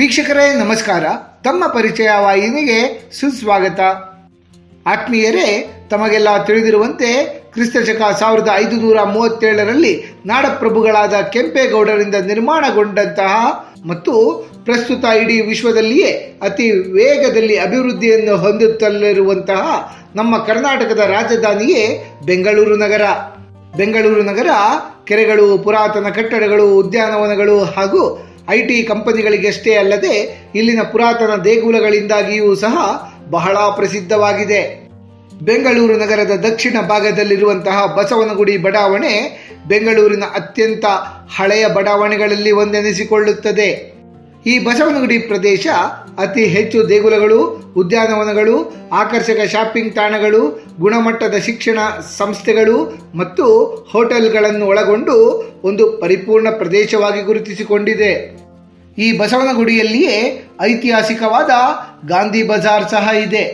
ವೀಕ್ಷಕರೇ, ನಮಸ್ಕಾರ. ತಮ್ಮ ಪರಿಚಯ ವಾಹಿನಿಗೆ ಸುಸ್ವಾಗತ. ಆತ್ಮೀಯರೇ, ತಮಗೆಲ್ಲ ತಿಳಿದಿರುವಂತೆ ಕ್ರಿಸ್ತಶಕ ಸಾವಿರದ ಐದು ನೂರ ಮೂವತ್ತೇಳರಲ್ಲಿ ನಾಡಪ್ರಭುಗಳಾದ ಕೆಂಪೇಗೌಡರಿಂದ ನಿರ್ಮಾಣಗೊಂಡಂತಹ ಮತ್ತು ಪ್ರಸ್ತುತ ಇಡೀ ವಿಶ್ವದಲ್ಲಿಯೇ ಅತಿ ವೇಗದಲ್ಲಿ ಅಭಿವೃದ್ಧಿಯನ್ನು ಹೊಂದುತ್ತಲಿರುವಂತಹ ನಮ್ಮ ಕರ್ನಾಟಕದ ರಾಜಧಾನಿಯೇ ಬೆಂಗಳೂರು ನಗರ. ಬೆಂಗಳೂರು ನಗರ ಕೆರೆಗಳು, ಪುರಾತನ ಕಟ್ಟಡಗಳು, ಉದ್ಯಾನವನಗಳು ಹಾಗೂ ಐ ಟಿ ಕಂಪನಿಗಳಿಗಷ್ಟೇ ಅಲ್ಲದೆ ಇಲ್ಲಿನ ಪುರಾತನ ದೇಗುಲಗಳಿಂದಾಗಿಯೂ ಸಹ ಬಹಳ ಪ್ರಸಿದ್ಧವಾಗಿದೆ. ಬೆಂಗಳೂರು ನಗರದ ದಕ್ಷಿಣ ಭಾಗದಲ್ಲಿರುವಂತಹ ಬಸವನಗುಡಿ ಬಡಾವಣೆ ಬೆಂಗಳೂರಿನ ಅತ್ಯಂತ ಹಳೆಯ ಬಡಾವಣೆಗಳಲ್ಲಿ ಒಂದೆನಿಸಿಕೊಳ್ಳುತ್ತದೆ. ಈ ಬಸವನಗುಡಿ ಪ್ರದೇಶ ಅತಿ ಹೆಚ್ಚು ದೇಗುಲಗಳು, ಉದ್ಯಾನವನಗಳು, ಆಕರ್ಷಕ ಶಾಪಿಂಗ್ ತಾಣಗಳು, ಗುಣಮಟ್ಟದ ಶಿಕ್ಷಣ ಸಂಸ್ಥೆಗಳು ಮತ್ತು ಹೋಟೆಲ್ಗಳನ್ನು ಒಳಗೊಂಡು ಒಂದು ಪರಿಪೂರ್ಣ ಪ್ರದೇಶವಾಗಿ ಗುರುತಿಸಿಕೊಂಡಿದೆ. ಈ ಬಸವನಗುಡಿಯಲ್ಲಿಯೇ ಐತಿಹಾಸಿಕವಾದ ಗಾಂಧಿ ಬಜಾರ್ ಸಹ ಇದೆ.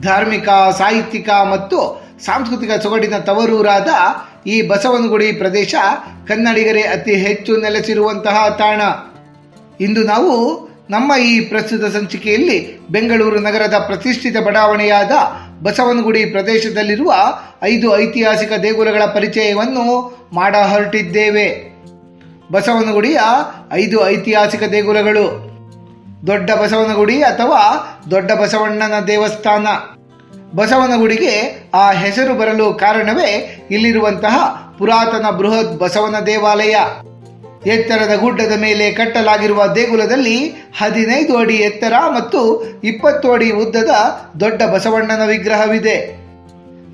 ಧಾರ್ಮಿಕ, ಸಾಹಿತ್ಯಿಕ ಮತ್ತು ಸಾಂಸ್ಕೃತಿಕ ಸೊಗಡಿನ ತವರೂರಾದ ಈ ಬಸವನಗುಡಿ ಪ್ರದೇಶ ಕನ್ನಡಿಗರೇ ಅತಿ ಹೆಚ್ಚು ನೆಲೆಸಿರುವಂತಹ ತಾಣ. ಇಂದು ನಾವು ನಮ್ಮ ಈ ಪ್ರಸ್ತುತ ಸಂಚಿಕೆಯಲ್ಲಿ ಬೆಂಗಳೂರು ನಗರದ ಪ್ರತಿಷ್ಠಿತ ಬಡಾವಣೆಯಾದ ಬಸವನಗುಡಿ ಪ್ರದೇಶದಲ್ಲಿರುವ ಐದು ಐತಿಹಾಸಿಕ ದೇಗುಲಗಳ ಪರಿಚಯವನ್ನು ಮಾಡ ಹೊರಟಿದ್ದೇವೆ ಬಸವನಗುಡಿಯ ಐದು ಐತಿಹಾಸಿಕ ದೇಗುಲಗಳು. ದೊಡ್ಡ ಬಸವನಗುಡಿ ಅಥವಾ ದೊಡ್ಡ ಬಸವಣ್ಣನ ದೇವಸ್ಥಾನ. ಬಸವನಗುಡಿಗೆ ಆ ಹೆಸರು ಬರಲು ಕಾರಣವೇ ಇಲ್ಲಿರುವಂತಹ ಪುರಾತನ ಬೃಹತ್ ಬಸವನ ದೇವಾಲಯ. ಎತ್ತರದ ಗುಡ್ಡದ ಮೇಲೆ ಕಟ್ಟಲಾಗಿರುವ ದೇಗುಲದಲ್ಲಿ ಹದಿನೈದು ಅಡಿ ಎತ್ತರ ಮತ್ತು ಇಪ್ಪತ್ತು ಅಡಿ ಉದ್ದದ ದೊಡ್ಡ ಬಸವಣ್ಣನ ವಿಗ್ರಹವಿದೆ.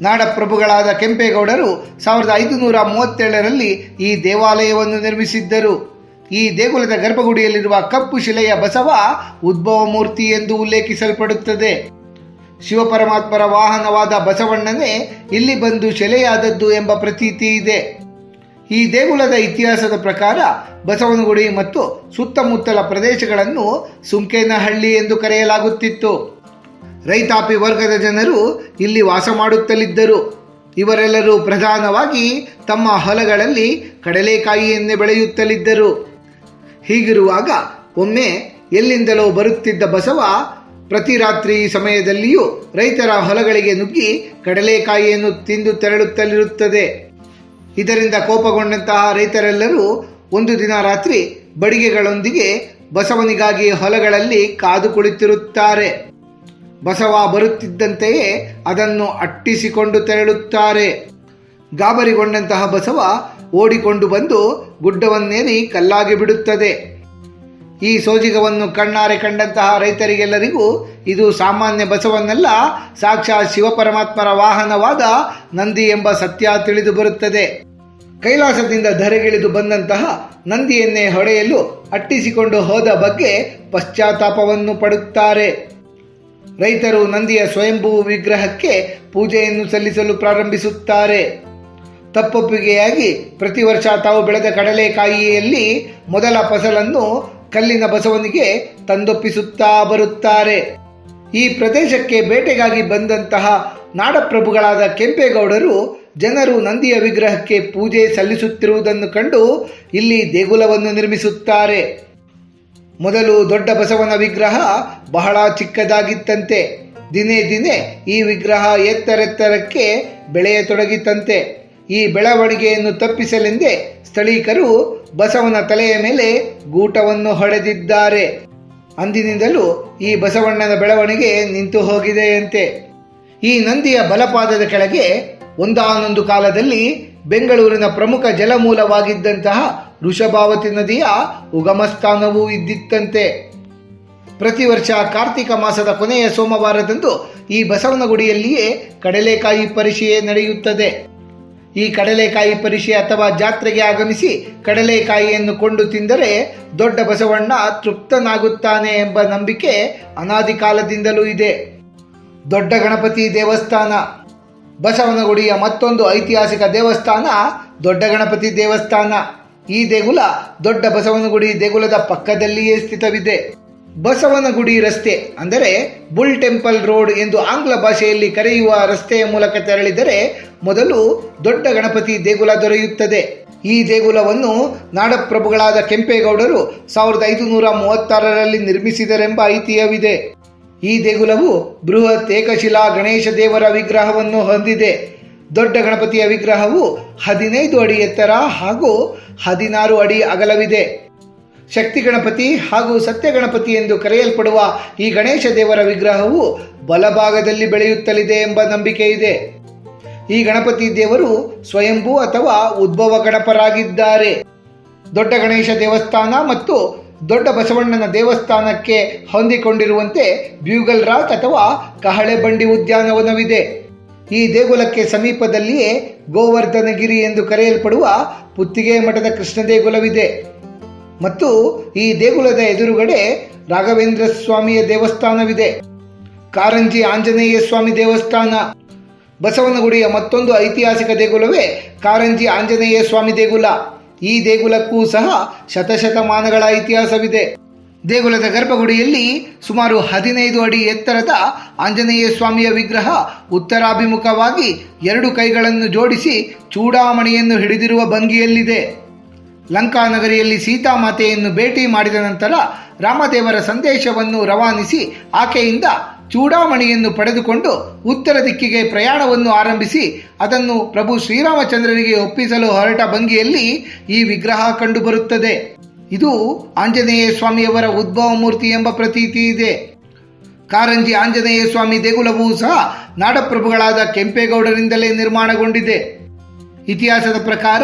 ನಾಡಪ್ರಭುಗಳಾದ ಕೆಂಪೇಗೌಡರು ಸಾವಿರದ ಐದುನೂರ ಮೂವತ್ತೇಳರಲ್ಲಿ ಈ ದೇವಾಲಯವನ್ನು ನಿರ್ಮಿಸಿದ್ದರು. ಈ ದೇಗುಲದ ಗರ್ಭಗುಡಿಯಲ್ಲಿರುವ ಕಪ್ಪು ಶಿಲೆಯ ಬಸವ ಉದ್ಭವ ಮೂರ್ತಿ ಎಂದು ಉಲ್ಲೇಖಿಸಲ್ಪಡುತ್ತದೆ. ಶಿವಪರಮಾತ್ಮರ ವಾಹನವಾದ ಬಸವಣ್ಣನೇ ಇಲ್ಲಿ ಬಂದು ಶಿಲೆಯಾದದ್ದು ಎಂಬ ಪ್ರತೀತಿ ಇದೆ. ಈ ದೇಗುಲದ ಇತಿಹಾಸದ ಪ್ರಕಾರ ಬಸವನಗುಡಿ ಮತ್ತು ಸುತ್ತಮುತ್ತಲ ಪ್ರದೇಶಗಳನ್ನು ಸುಂಕೇನಹಳ್ಳಿ ಎಂದು ಕರೆಯಲಾಗುತ್ತಿತ್ತು. ರೈತಾಪಿ ವರ್ಗದ ಜನರು ಇಲ್ಲಿ ವಾಸ ಮಾಡುತ್ತಲಿದ್ದರು. ಇವರೆಲ್ಲರೂ ಪ್ರಧಾನವಾಗಿ ತಮ್ಮ ಹೊಲಗಳಲ್ಲಿ ಕಡಲೆಕಾಯಿಯನ್ನೇ ಬೆಳೆಯುತ್ತಲಿದ್ದರು. ಹೀಗಿರುವಾಗ ಒಮ್ಮೆ ಎಲ್ಲಿಂದಲೋ ಬರುತ್ತಿದ್ದ ಬಸವ ಪ್ರತಿ ರಾತ್ರಿ ಸಮಯದಲ್ಲಿಯೂ ರೈತರ ಹೊಲಗಳಿಗೆ ನುಗ್ಗಿ ಕಡಲೆಕಾಯಿಯನ್ನು ತಿಂದು ತೆರಳುತ್ತಲಿರುತ್ತದೆ. ಇದರಿಂದ ಕೋಪಗೊಂಡಂತಹ ರೈತರೆಲ್ಲರೂ ಒಂದು ದಿನ ರಾತ್ರಿ ಬಡಿಗೆಗಳೊಂದಿಗೆ ಬಸವನಿಗಾಗಿ ಹೊಲಗಳಲ್ಲಿ ಕಾದು ಕುಳಿತಿರುತ್ತಾರೆ. ಬಸವ ಬರುತ್ತಿದ್ದಂತೆಯೇ ಅದನ್ನು ಅಟ್ಟಿಸಿಕೊಂಡು ತೆರಳುತ್ತಾರೆ. ಗಾಬರಿಗೊಂಡಂತಹ ಬಸವ ಓಡಿಕೊಂಡು ಬಂದು ಗುಡ್ಡವನ್ನೇರಿ ಕಲ್ಲಾಗಿ ಬಿಡುತ್ತದೆ. ಈ ಸೋಜಿಗವನ್ನು ಕಣ್ಣಾರೆ ಕಂಡಂತಹ ರೈತರಿಗೆಲ್ಲರಿಗೂ ಇದು ಸಾಮಾನ್ಯ ಬಸವನ್ನೆಲ್ಲ ಸಾಕ್ಷಾತ್ ಶಿವಪರಮಾತ್ಮರ ವಾಹನವಾದ ನಂದಿ ಎಂಬ ಸತ್ಯ ತಿಳಿದು ಬರುತ್ತದೆ. ಕೈಲಾಸದಿಂದ ಧರೆಗಿಳಿದು ಬಂದಂತಹ ನಂದಿಯನ್ನೇ ಹೊಡೆಯಲು ಅಟ್ಟಿಸಿಕೊಂಡು ಹೋದ ಬಗ್ಗೆ ಪಶ್ಚಾತ್ತಾಪವನ್ನು ಪಡುತ್ತಾರೆ. ರೈತರು ನಂದಿಯ ಸ್ವಯಂಭೂ ವಿಗ್ರಹಕ್ಕೆ ಪೂಜೆಯನ್ನು ಸಲ್ಲಿಸಲು ಪ್ರಾರಂಭಿಸುತ್ತಾರೆ. ತಪ್ಪೊಪ್ಪಿಗೆಯಾಗಿ ಪ್ರತಿ ವರ್ಷ ತಾವು ಬೆಳೆದ ಕಡಲೆಕಾಯಿಯಲ್ಲಿ ಮೊದಲ ಫಸಲನ್ನು ಕಲ್ಲಿನ ಬಸವನಿಗೆ ತಂದೊಪ್ಪಿಸುತ್ತಾ ಬರುತ್ತಾರೆ. ಈ ಪ್ರದೇಶಕ್ಕೆ ಬೇಟೆಗಾಗಿ ಬಂದಂತಹ ನಾಡಪ್ರಭುಗಳಾದ ಕೆಂಪೇಗೌಡರು ಜನರು ನಂದಿಯ ವಿಗ್ರಹಕ್ಕೆ ಪೂಜೆ ಸಲ್ಲಿಸುತ್ತಿರುವುದನ್ನು ಕಂಡು ಇಲ್ಲಿ ದೇಗುಲವನ್ನು ನಿರ್ಮಿಸುತ್ತಾರೆ. ಮೊದಲು ದೊಡ್ಡ ಬಸವನ ವಿಗ್ರಹ ಬಹಳ ಚಿಕ್ಕದಾಗಿತ್ತಂತೆ. ದಿನೇ ದಿನೇ ಈ ವಿಗ್ರಹ ಎತ್ತರೆತ್ತರಕ್ಕೆ ಬೆಳೆಯತೊಡಗಿತ್ತಂತೆ. ಈ ಬೆಳವಣಿಗೆಯನ್ನು ತಪ್ಪಿಸಲೆಂದೇ ಸ್ಥಳೀಕರು ಬಸವನ ತಲೆಯ ಮೇಲೆ ಗೂಟವನ್ನು ಹೊಡೆದಿದ್ದಾರೆ. ಅಂದಿನಿಂದಲೂ ಈ ಬಸವಣ್ಣನ ಬೆಳವಣಿಗೆ ನಿಂತು ಹೋಗಿದೆಯಂತೆ. ಈ ನಂದಿಯ ಬಲಪಾದದ ಕೆಳಗೆ ಒಂದಾನೊಂದು ಕಾಲದಲ್ಲಿ ಬೆಂಗಳೂರಿನ ಪ್ರಮುಖ ಜಲಮೂಲವಾಗಿದ್ದಂತಹ ವೃಷಭಾವತಿ ನದಿಯ ಉಗಮಸ್ಥಾನವೂ ಇದ್ದಿತ್ತಂತೆ. ಪ್ರತಿ ವರ್ಷ ಕಾರ್ತಿಕ ಮಾಸದ ಕೊನೆಯ ಸೋಮವಾರದಂದು ಈ ಬಸವನಗುಡಿಯಲ್ಲಿಯೇ ಕಡಲೆಕಾಯಿ ಪರಿಷೆಯೇ ನಡೆಯುತ್ತದೆ. ಈ ಕಡಲೆಕಾಯಿ ಪರಿಷೆ ಅಥವಾ ಜಾತ್ರೆಗೆ ಆಗಮಿಸಿ ಕಡಲೆಕಾಯಿಯನ್ನು ಕೊಂಡು ತಿಂದರೆ ದೊಡ್ಡ ಬಸವಣ್ಣ ತೃಪ್ತನಾಗುತ್ತಾನೆ ಎಂಬ ನಂಬಿಕೆ ಅನಾದಿ ಕಾಲದಿಂದಲೂ ಇದೆ. ದೊಡ್ಡ ಗಣಪತಿ ದೇವಸ್ಥಾನ. ಬಸವನಗುಡಿಯ ಮತ್ತೊಂದು ಐತಿಹಾಸಿಕ ದೇವಸ್ಥಾನ ದೊಡ್ಡ ಗಣಪತಿ ದೇವಸ್ಥಾನ. ಈ ದೇಗುಲ ದೊಡ್ಡ ಬಸವನಗುಡಿ ದೇಗುಲದ ಪಕ್ಕದಲ್ಲಿಯೇ ಸ್ಥಿತವಿದೆ. ಬಸವನಗುಡಿ ರಸ್ತೆ ಅಂದರೆ ಬುಲ್ ಟೆಂಪಲ್ ರೋಡ್ ಎಂದು ಆಂಗ್ಲ ಭಾಷೆಯಲ್ಲಿ ಕರೆಯುವ ರಸ್ತೆಯ ಮೂಲಕ ತೆರಳಿದರೆ ಮೊದಲು ದೊಡ್ಡ ಗಣಪತಿ ದೇಗುಲ ದೊರೆಯುತ್ತದೆ. ಈ ದೇಗುಲವನ್ನು ನಾಡಪ್ರಭುಗಳಾದ ಕೆಂಪೇಗೌಡರು ಸಾವಿರದ ಐದುನೂರ ಮೂವತ್ತಾರರಲ್ಲಿ ನಿರ್ಮಿಸಿದರೆಂಬ ಐತಿಹ್ಯವಿದೆ. ಈ ದೇಗುಲವು ಬೃಹತ್ ಏಕಶಿಲಾ ಗಣೇಶ ದೇವರ ವಿಗ್ರಹವನ್ನು ಹೊಂದಿದೆ. ದೊಡ್ಡ ಗಣಪತಿಯ ವಿಗ್ರಹವು ಹದಿನೈದು ಅಡಿ ಎತ್ತರ ಹಾಗೂ ಹದಿನಾರು ಅಡಿ ಅಗಲವಿದೆ. ಶಕ್ತಿ ಗಣಪತಿ ಹಾಗೂ ಸತ್ಯ ಗಣಪತಿ ಎಂದು ಕರೆಯಲ್ಪಡುವ ಈ ಗಣೇಶ ದೇವರ ವಿಗ್ರಹವು ಬಲಭಾಗದಲ್ಲಿ ಬೆಳೆಯುತ್ತಲಿದೆ ಎಂಬ ನಂಬಿಕೆ ಇದೆ. ಈ ಗಣಪತಿ ದೇವರು ಸ್ವಯಂಭೂ ಅಥವಾ ಉದ್ಭವ ಗಣಪರಾಗಿದ್ದಾರೆ. ದೊಡ್ಡ ಗಣೇಶ ದೇವಸ್ಥಾನ ಮತ್ತು ದೊಡ್ಡ ಬಸವಣ್ಣನ ದೇವಸ್ಥಾನಕ್ಕೆ ಹೊಂದಿಕೊಂಡಿರುವಂತೆ ಬ್ಯೂಗಲ್ ರಾಕ್ ಅಥವಾ ಕಹಳೆ ಬಂಡಿ ಉದ್ಯಾನವನವಿದೆ. ಈ ದೇಗುಲಕ್ಕೆ ಸಮೀಪದಲ್ಲಿಯೇ ಗೋವರ್ಧನಗಿರಿ ಎಂದು ಕರೆಯಲ್ಪಡುವ ಪುತ್ತಿಗೆ ಮಠದ ಕೃಷ್ಣ ದೇಗುಲವಿದೆ. ಮತ್ತು ಈ ದೇಗುಲದ ಎದುರುಗಡೆ ರಾಘವೇಂದ್ರ ಸ್ವಾಮಿಯ ದೇವಸ್ಥಾನವಿದೆ. ಕಾರಂಜಿ ಆಂಜನೇಯ ಸ್ವಾಮಿ ದೇವಸ್ಥಾನ. ಬಸವನಗುಡಿಯ ಮತ್ತೊಂದು ಐತಿಹಾಸಿಕ ದೇಗುಲವೇ ಕಾರಂಜಿ ಆಂಜನೇಯ ಸ್ವಾಮಿ ದೇಗುಲ. ಈ ದೇಗುಲಕ್ಕೂ ಸಹ ಶತಶತಮಾನಗಳ ಇತಿಹಾಸವಿದೆ ದೇಗುಲದ ಗರ್ಭಗುಡಿಯಲ್ಲಿ ಸುಮಾರು ಹದಿನೈದು ಅಡಿ ಎತ್ತರದ ಆಂಜನೇಯ ಸ್ವಾಮಿಯ ವಿಗ್ರಹ ಉತ್ತರಾಭಿಮುಖವಾಗಿ ಎರಡು ಕೈಗಳನ್ನು ಜೋಡಿಸಿ ಚೂಡಾಮಣಿಯನ್ನು ಹಿಡಿದಿರುವ ಭಂಗಿಯಲ್ಲಿದೆ. ಲಂಕಾನಗರಿಯಲ್ಲಿ ಸೀತಾಮಾತೆಯನ್ನು ಭೇಟಿ ಮಾಡಿದ ನಂತರ ರಾಮದೇವರ ಸಂದೇಶವನ್ನು ರವಾನಿಸಿ ಆಕೆಯಿಂದ ಚೂಡಾಮಣಿಯನ್ನು ಪಡೆದುಕೊಂಡು ಉತ್ತರ ದಿಕ್ಕಿಗೆ ಪ್ರಯಾಣವನ್ನು ಆರಂಭಿಸಿ ಅದನ್ನು ಪ್ರಭು ಶ್ರೀರಾಮಚಂದ್ರನಿಗೆ ಒಪ್ಪಿಸಲು ಹೊರಟ ಭಂಗಿಯಲ್ಲಿ ಈ ವಿಗ್ರಹ ಕಂಡುಬರುತ್ತದೆ. ಇದು ಆಂಜನೇಯ ಸ್ವಾಮಿಯವರ ಉದ್ಭವ ಮೂರ್ತಿ ಎಂಬ ಪ್ರತೀತಿ ಇದೆ. ಕಾರಂಜಿ ಆಂಜನೇಯ ಸ್ವಾಮಿ ದೇಗುಲವೂ ಸಹ ನಾಡಪ್ರಭುಗಳಾದ ಕೆಂಪೇಗೌಡರಿಂದಲೇ ನಿರ್ಮಾಣಗೊಂಡಿದೆ. ಇತಿಹಾಸದ ಪ್ರಕಾರ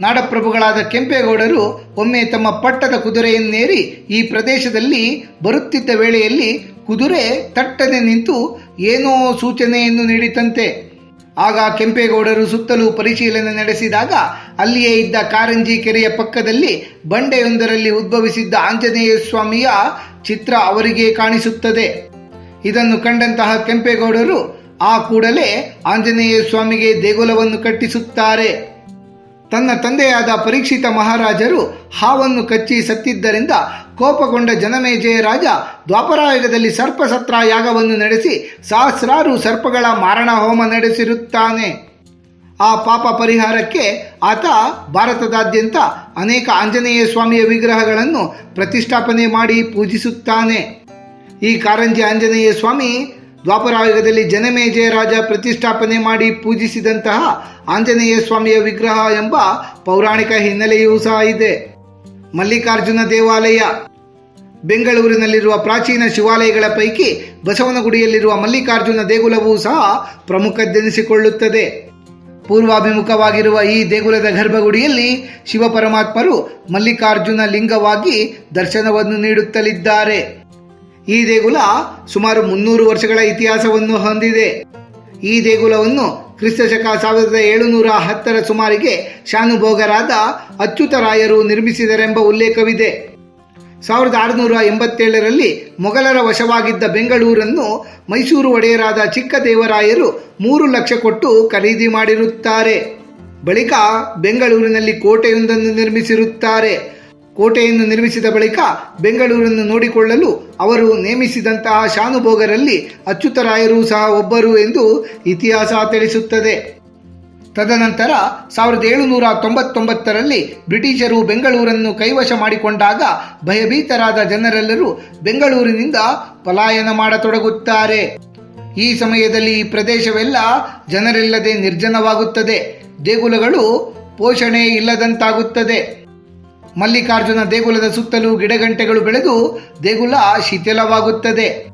ನಾಡಪ್ರಭುಗಳಾದ ಕೆಂಪೇಗೌಡರು ಒಮ್ಮೆ ತಮ್ಮ ಪಟ್ಟದ ಕುದುರೆಯನ್ನೇರಿ ಈ ಪ್ರದೇಶದಲ್ಲಿ ಬರುತ್ತಿದ್ದ ವೇಳೆಯಲ್ಲಿ ಕುದುರೆ ತಟ್ಟನೆ ನಿಂತು ಏನೋ ಸೂಚನೆಯನ್ನು ನೀಡಿತಂತೆ. ಆಗ ಕೆಂಪೇಗೌಡರು ಸುತ್ತಲೂ ಪರಿಶೀಲನೆ ನಡೆಸಿದಾಗ ಅಲ್ಲಿಯೇ ಇದ್ದ ಕಾರಂಜಿ ಕೆರೆಯ ಪಕ್ಕದಲ್ಲಿ ಬಂಡೆಯೊಂದರಲ್ಲಿ ಉದ್ಭವಿಸಿದ್ದ ಆಂಜನೇಯ ಸ್ವಾಮಿಯ ಚಿತ್ರ ಅವರಿಗೆ ಕಾಣಿಸುತ್ತದೆ. ಇದನ್ನು ಕಂಡಂತಹ ಕೆಂಪೇಗೌಡರು ಆ ಕೂಡಲೇ ಆಂಜನೇಯ ಸ್ವಾಮಿಗೆ ದೇಗುಲವನ್ನು ಕಟ್ಟಿಸುತ್ತಾರೆ. ತನ್ನ ತಂದೆಯಾದ ಪರೀಕ್ಷಿತ ಮಹಾರಾಜರು ಹಾವನ್ನು ಕಚ್ಚಿ ಸತ್ತಿದ್ದರಿಂದ ಕೋಪಗೊಂಡ ಜನಮೇಜಯ ರಾಜ ದ್ವಾಪರಾಯುಗದಲ್ಲಿ ಸರ್ಪಸತ್ರ ಯಾಗವನ್ನು ನಡೆಸಿ ಸಹಸ್ರಾರು ಸರ್ಪಗಳ ಮಾರಣ ಹೋಮ ನಡೆಸಿರುತ್ತಾನೆ. ಆ ಪಾಪ ಪರಿಹಾರಕ್ಕೆ ಆತ ಭಾರತದಾದ್ಯಂತ ಅನೇಕ ಆಂಜನೇಯ ಸ್ವಾಮಿಯ ವಿಗ್ರಹಗಳನ್ನು ಪ್ರತಿಷ್ಠಾಪನೆ ಮಾಡಿ ಪೂಜಿಸುತ್ತಾನೆ. ಈ ಕಾರಂಜಿ ಆಂಜನೇಯ ಸ್ವಾಮಿ ದ್ವಾಪರಾಯುಗದಲ್ಲಿ ಜನಮೇಜಯ ರಾಜ ಪ್ರತಿಷ್ಠಾಪನೆ ಮಾಡಿ ಪೂಜಿಸಿದಂತಹ ಆಂಜನೇಯ ಸ್ವಾಮಿಯ ವಿಗ್ರಹ ಎಂಬ ಪೌರಾಣಿಕ ಹಿನ್ನೆಲೆಯೂ ಸಹ ಇದೆ. ಮಲ್ಲಿಕಾರ್ಜುನ ದೇವಾಲಯ. ಬೆಂಗಳೂರಿನಲ್ಲಿರುವ ಪ್ರಾಚೀನ ಶಿವಾಲಯಗಳ ಪೈಕಿ ಬಸವನಗುಡಿಯಲ್ಲಿರುವ ಮಲ್ಲಿಕಾರ್ಜುನ ದೇಗುಲವೂ ಸಹ ಪ್ರಮುಖದ್ದೆನಿಸಿಕೊಳ್ಳುತ್ತದೆ. ಪೂರ್ವಾಭಿಮುಖವಾಗಿರುವ ಈ ದೇಗುಲದ ಗರ್ಭಗುಡಿಯಲ್ಲಿ ಶಿವಪರಮಾತ್ಮರು ಮಲ್ಲಿಕಾರ್ಜುನ ಲಿಂಗವಾಗಿ ದರ್ಶನವನ್ನು ನೀಡುತ್ತಲಿದ್ದಾರೆ. ಈ ದೇಗುಲ ಸುಮಾರು ಮುನ್ನೂರು ವರ್ಷಗಳ ಇತಿಹಾಸವನ್ನು ಹೊಂದಿದೆ. ಈ ದೇಗುಲವನ್ನು ಕ್ರಿಸ್ತಶಕ ಸಾವಿರದ ಏಳುನೂರ ಹತ್ತರ ಸುಮಾರಿಗೆ ಶಾನುಭೋಗರಾದ ಅಚ್ಯುತರಾಯರು ನಿರ್ಮಿಸಿದರೆಂಬ ಉಲ್ಲೇಖವಿದೆ. ಸಾವಿರದ ಆರುನೂರ ಎಂಬತ್ತೇಳರಲ್ಲಿ ಮೊಘಲರ ವಶವಾಗಿದ್ದ ಬೆಂಗಳೂರನ್ನು ಮೈಸೂರು ಒಡೆಯರಾದ ಚಿಕ್ಕದೇವರಾಯರು ಮೂರು ಲಕ್ಷ ಕೊಟ್ಟು ಖರೀದಿ ಮಾಡಿರುತ್ತಾರೆ. ಬಳಿಕ ಬೆಂಗಳೂರಿನಲ್ಲಿ ಕೋಟೆಯೊಂದನ್ನು ನಿರ್ಮಿಸಿರುತ್ತಾರೆ. ಕೋಟೆಯನ್ನು ನಿರ್ಮಿಸಿದ ಬಳಿಕ ಬೆಂಗಳೂರನ್ನು ನೋಡಿಕೊಳ್ಳಲು ಅವರು ನೇಮಿಸಿದಂತಹ ಶಾನುಭೋಗರಲ್ಲಿ ಅಚ್ಯುತರಾಯರು ಸಹ ಒಬ್ಬರು ಎಂದು ಇತಿಹಾಸ ತಿಳಿಸುತ್ತದೆ. ತದನಂತರ ಸಾವಿರದ ಏಳುನೂರ ತೊಂಬತ್ತೊಂಬತ್ತರಲ್ಲಿ ಬ್ರಿಟಿಷರು ಬೆಂಗಳೂರನ್ನು ಕೈವಶ ಮಾಡಿಕೊಂಡಾಗ ಭಯಭೀತರಾದ ಜನರೆಲ್ಲರೂ ಬೆಂಗಳೂರಿನಿಂದ ಪಲಾಯನ ಮಾಡತೊಡಗುತ್ತಾರೆ. ಈ ಸಮಯದಲ್ಲಿ ಈ ಪ್ರದೇಶವೆಲ್ಲ ಜನರಿಲ್ಲದೆ ನಿರ್ಜನವಾಗುತ್ತದೆ. ದೇಗುಲಗಳು ಪೋಷಣೆ ಇಲ್ಲದಂತಾಗುತ್ತದೆ ಮಲ್ಲಿಕಾರ್ಜುನ ದೇಗುಲದ ಸುತ್ತಲೂ ಗಿಡಗಂಟೆಗಳು ಬೆಳೆದು ದೇಗುಲ ಶಿಥಿಲವಾಗುತ್ತದೆ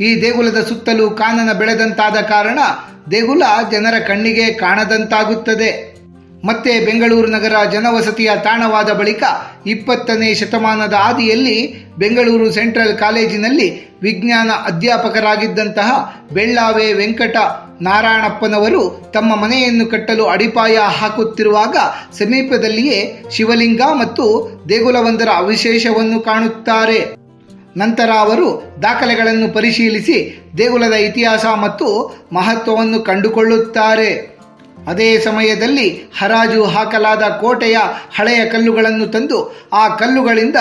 ಈ ದೇಗುಲದ ಸುತ್ತಲೂ ಕಾನನ ಬೆಳೆದಂತಾದ ಕಾರಣ ದೇಗುಲ ಜನರ ಕಣ್ಣಿಗೆ ಕಾಣದಂತಾಗುತ್ತದೆ. ಮತ್ತೆ ಬೆಂಗಳೂರು ನಗರ ಜನವಸತಿಯ ತಾಣವಾದ ಬಳಿಕ ಇಪ್ಪತ್ತನೇ ಶತಮಾನದ ಆದಿಯಲ್ಲಿ ಬೆಂಗಳೂರು ಸೆಂಟ್ರಲ್ ಕಾಲೇಜಿನಲ್ಲಿ ವಿಜ್ಞಾನ ಅಧ್ಯಾಪಕರಾಗಿದ್ದಂತಹ ಬೆಳ್ಳಾವೆ ವೆಂಕಟ ನಾರಾಯಣಪ್ಪನವರು ತಮ್ಮ ಮನೆಯನ್ನು ಕಟ್ಟಲು ಅಡಿಪಾಯ ಹಾಕುತ್ತಿರುವಾಗ ಸಮೀಪದಲ್ಲಿಯೇ ಶಿವಲಿಂಗ ಮತ್ತು ದೇಗುಲವೊಂದರ ಅವಶೇಷವನ್ನು ಕಾಣುತ್ತಾರೆ. ನಂತರ ಅವರು ದಾಖಲೆಗಳನ್ನು ಪರಿಶೀಲಿಸಿ ದೇಗುಲದ ಇತಿಹಾಸ ಮತ್ತು ಮಹತ್ವವನ್ನು ಕಂಡುಕೊಳ್ಳುತ್ತಾರೆ. ಅದೇ ಸಮಯದಲ್ಲಿ ಹರಾಜು ಹಾಕಲಾದ ಕೋಟೆಯ ಹಳೆಯ ಕಲ್ಲುಗಳನ್ನು ತಂದು ಆ ಕಲ್ಲುಗಳಿಂದ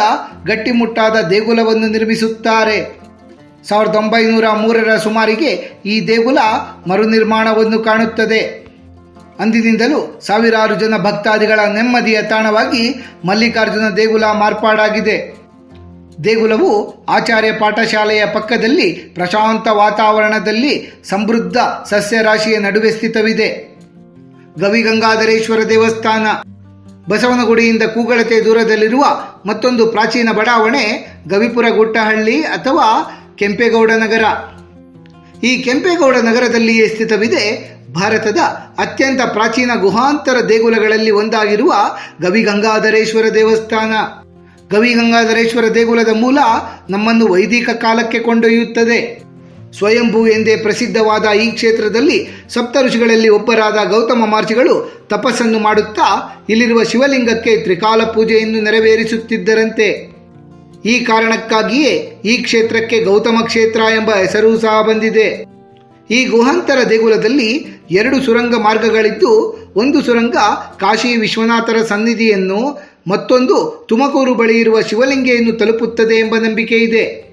ಗಟ್ಟಿಮುಟ್ಟಾದ ದೇಗುಲವನ್ನು ನಿರ್ಮಿಸುತ್ತಾರೆ. ಸಾವಿರದ ಒಂಬೈನೂರ ಮೂರರ ಸುಮಾರಿಗೆ ಈ ದೇಗುಲ ಮರುನಿರ್ಮಾಣವನ್ನು ಕಾಣುತ್ತದೆ. ಅಂದಿನಿಂದಲೂ ಸಾವಿರಾರು ಜನ ಭಕ್ತಾದಿಗಳ ನೆಮ್ಮದಿಯ ತಾಣವಾಗಿ ಮಲ್ಲಿಕಾರ್ಜುನ ದೇಗುಲ ಮಾರ್ಪಾಡಾಗಿದೆ. ದೇಗುಲವು ಆಚಾರ್ಯ ಪಾಠಶಾಲೆಯ ಪಕ್ಕದಲ್ಲಿ ಪ್ರಶಾಂತ ವಾತಾವರಣದಲ್ಲಿ ಸಮೃದ್ಧ ಸಸ್ಯರಾಶಿಯ ನಡುವೆ ಸ್ಥಿತವಿದೆ. ಗವಿಗಂಗಾಧರೇಶ್ವರ ದೇವಸ್ಥಾನ, ಬಸವನಗುಡಿಯಿಂದ ಕೂಗಳತೆ ದೂರದಲ್ಲಿರುವ ಮತ್ತೊಂದು ಪ್ರಾಚೀನ ಬಡಾವಣೆ ಗವಿಪುರ ಗುಟ್ಟಹಳ್ಳಿ ಅಥವಾ ಕೆಂಪೇಗೌಡ ನಗರ. ಈ ಕೆಂಪೇಗೌಡ ನಗರದಲ್ಲಿಯೇ ಸ್ಥಿತವಿದೆ ಭಾರತದ ಅತ್ಯಂತ ಪ್ರಾಚೀನ ಗುಹಾಂತರ ದೇಗುಲಗಳಲ್ಲಿ ಒಂದಾಗಿರುವ ಗವಿಗಂಗಾಧರೇಶ್ವರ ದೇವಸ್ಥಾನ. ಗವಿಗಂಗಾಧರೇಶ್ವರ ದೇಗುಲದ ಮೂಲ ನಮ್ಮನ್ನು ವೈದಿಕ ಕಾಲಕ್ಕೆ ಕೊಂಡೊಯ್ಯುತ್ತದೆ. ಸ್ವಯಂಭೂ ಎಂದೇ ಪ್ರಸಿದ್ಧವಾದ ಈ ಕ್ಷೇತ್ರದಲ್ಲಿ ಸಪ್ತ ಋಷಿಗಳಲ್ಲಿ ಒಬ್ಬರಾದ ಗೌತಮ ಮಹರ್ಷಿಗಳು ತಪಸ್ಸನ್ನು ಮಾಡುತ್ತಾ ಇಲ್ಲಿರುವ ಶಿವಲಿಂಗಕ್ಕೆ ತ್ರಿಕಾಲ ಪೂಜೆಯನ್ನು ನೆರವೇರಿಸುತ್ತಿದ್ದರಂತೆ. ಈ ಕಾರಣಕ್ಕಾಗಿಯೇ ಈ ಕ್ಷೇತ್ರಕ್ಕೆ ಗೌತಮ ಕ್ಷೇತ್ರ ಎಂಬ ಹೆಸರು ಸಹ ಬಂದಿದೆ. ಈ ಗುಹಾಂತರ ದೇಗುಲದಲ್ಲಿ ಎರಡು ಸುರಂಗ ಮಾರ್ಗಗಳಿದ್ದು, ಒಂದು ಸುರಂಗ ಕಾಶಿ ವಿಶ್ವನಾಥರ ಸನ್ನಿಧಿಯನ್ನು, ಮತ್ತೊಂದು ತುಮಕೂರು ಬಳಿ ಇರುವ ಶಿವಲಿಂಗೆಯನ್ನು ತಲುಪುತ್ತದೆ ಎಂಬ ನಂಬಿಕೆ ಇದೆ.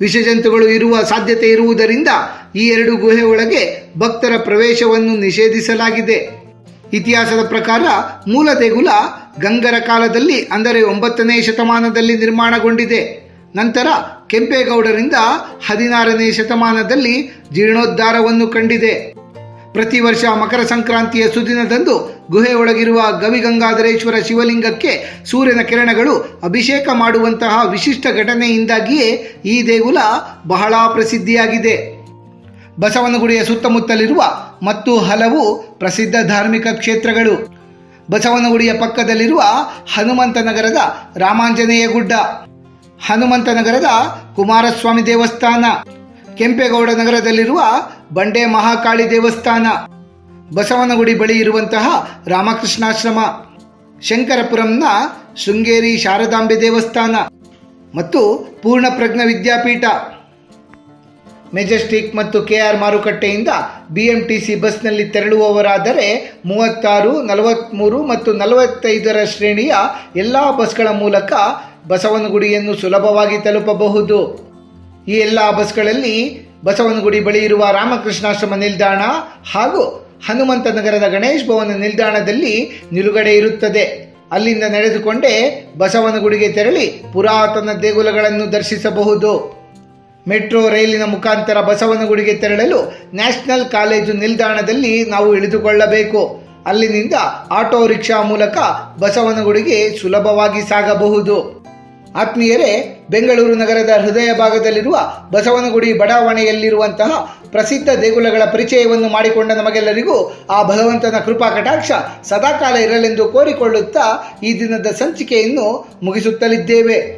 ವಿಷಜಂತುಗಳು ಇರುವ ಸಾಧ್ಯತೆ ಇರುವುದರಿಂದ ಈ ಎರಡು ಗುಹೆ ಭಕ್ತರ ಪ್ರವೇಶವನ್ನು ನಿಷೇಧಿಸಲಾಗಿದೆ. ಇತಿಹಾಸದ ಪ್ರಕಾರ ಮೂಲ ದೇಗುಲ ಗಂಗರ ಕಾಲದಲ್ಲಿ, ಅಂದರೆ ಒಂಬತ್ತನೇ ಶತಮಾನದಲ್ಲಿ ನಿರ್ಮಾಣಗೊಂಡಿದೆ. ನಂತರ ಕೆಂಪೇಗೌಡರಿಂದ ಹದಿನಾರನೇ ಶತಮಾನದಲ್ಲಿ ಜೀರ್ಣೋದ್ಧಾರವನ್ನು ಕಂಡಿದೆ. ಪ್ರತಿ ವರ್ಷ ಮಕರ ಸಂಕ್ರಾಂತಿಯ ಸುದಿನದಂದು ಗುಹೆ ಒಳಗಿರುವ ಗವಿಗಂಗಾಧರೇಶ್ವರ ಶಿವಲಿಂಗಕ್ಕೆ ಸೂರ್ಯನ ಕಿರಣಗಳು ಅಭಿಷೇಕ ಮಾಡುವಂತಹ ವಿಶಿಷ್ಟ ಘಟನೆಯಿಂದಾಗಿಯೇ ಈ ದೇಗುಲ ಬಹಳ ಪ್ರಸಿದ್ಧಿಯಾಗಿದೆ. ಬಸವನಗುಡಿಯ ಸುತ್ತಮುತ್ತಲಿರುವ ಮತ್ತು ಹಲವು ಪ್ರಸಿದ್ಧ ಧಾರ್ಮಿಕ ಕ್ಷೇತ್ರಗಳು. ಬಸವನಗುಡಿಯ ಪಕ್ಕದಲ್ಲಿರುವ ಹನುಮಂತನಗರದ ರಾಮಾಂಜನೇಯ ಗುಡ್ಡ ಹನುಮಂತನಗರದ ಕುಮಾರಸ್ವಾಮಿ ದೇವಸ್ಥಾನ, ಕೆಂಪೇಗೌಡ ನಗರದಲ್ಲಿರುವ ಬಂಡೆ ಮಹಾಕಾಳಿ ದೇವಸ್ಥಾನ, ಬಸವನಗುಡಿ ಬಳಿ ಇರುವಂತಹ ರಾಮಕೃಷ್ಣಾಶ್ರಮ, ಶಂಕರಪುರಂನ ಶೃಂಗೇರಿ ಶಾರದಾಂಬೆ ದೇವಸ್ಥಾನ ಮತ್ತು ಪೂರ್ಣಪ್ರಜ್ಞ ವಿದ್ಯಾಪೀಠ. ಮೆಜೆಸ್ಟಿಕ್ ಮತ್ತು ಕೆ ಆರ್ ಮಾರುಕಟ್ಟೆಯಿಂದ ಬಿಎಂಟಿಸಿ ಬಸ್ನಲ್ಲಿ ತೆರಳುವವರಾದರೆ ಮೂವತ್ತಾರು ನಲವತ್ತ್ಮೂರು ಮತ್ತು ನಲವತ್ತೈದರ ಶ್ರೇಣಿಯ ಎಲ್ಲ ಬಸ್ಗಳ ಮೂಲಕ ಬಸವನಗುಡಿಯನ್ನು ಸುಲಭವಾಗಿ ತಲುಪಬಹುದು. ಈ ಎಲ್ಲ ಬಸ್ಗಳಲ್ಲಿ ಬಸವನಗುಡಿ ಬಳಿ ಇರುವ ರಾಮಕೃಷ್ಣಾಶ್ರಮ ನಿಲ್ದಾಣ ಹಾಗೂ ಹನುಮಂತ ನಗರದ ಗಣೇಶ್ ಭವನ ನಿಲ್ದಾಣದಲ್ಲಿ ನಿಲುಗಡೆ ಇರುತ್ತದೆ. ಅಲ್ಲಿಂದ ನಡೆದುಕೊಂಡೇ ಬಸವನಗುಡಿಗೆ ತೆರಳಿ ಪುರಾತನ ದೇಗುಲಗಳನ್ನು ದರ್ಶಿಸಬಹುದು. ಮೆಟ್ರೋ ರೈಲಿನ ಮುಖಾಂತರ ಬಸವನಗುಡಿಗೆ ತೆರಳಲು ನ್ಯಾಷನಲ್ ಕಾಲೇಜು ನಿಲ್ದಾಣದಲ್ಲಿ ನಾವು ಇಳಿದುಕೊಳ್ಳಬೇಕು. ಅಲ್ಲಿನಿಂದ ಆಟೋ ರಿಕ್ಷಾ ಮೂಲಕ ಬಸವನಗುಡಿಗೆ ಸುಲಭವಾಗಿ ಸಾಗಬಹುದು. ಆತ್ಮೀಯರೇ, ಬೆಂಗಳೂರು ನಗರದ ಹೃದಯ ಭಾಗದಲ್ಲಿರುವ ಬಸವನಗುಡಿ ಬಡಾವಣೆಯಲ್ಲಿರುವಂತಹ ಪ್ರಸಿದ್ಧ ದೇಗುಲಗಳ ಪರಿಚಯವನ್ನು ಮಾಡಿಕೊಂಡ ನಮಗೆಲ್ಲರಿಗೂ ಆ ಭಗವಂತನ ಕೃಪಾ ಕಟಾಕ್ಷ ಸದಾಕಾಲ ಇರಲೆಂದು ಕೋರಿಕೊಳ್ಳುತ್ತಾ ಈ ದಿನದ ಸಂಚಿಕೆಯನ್ನು ಮುಗಿಸುತ್ತಲಿದ್ದೇವೆ.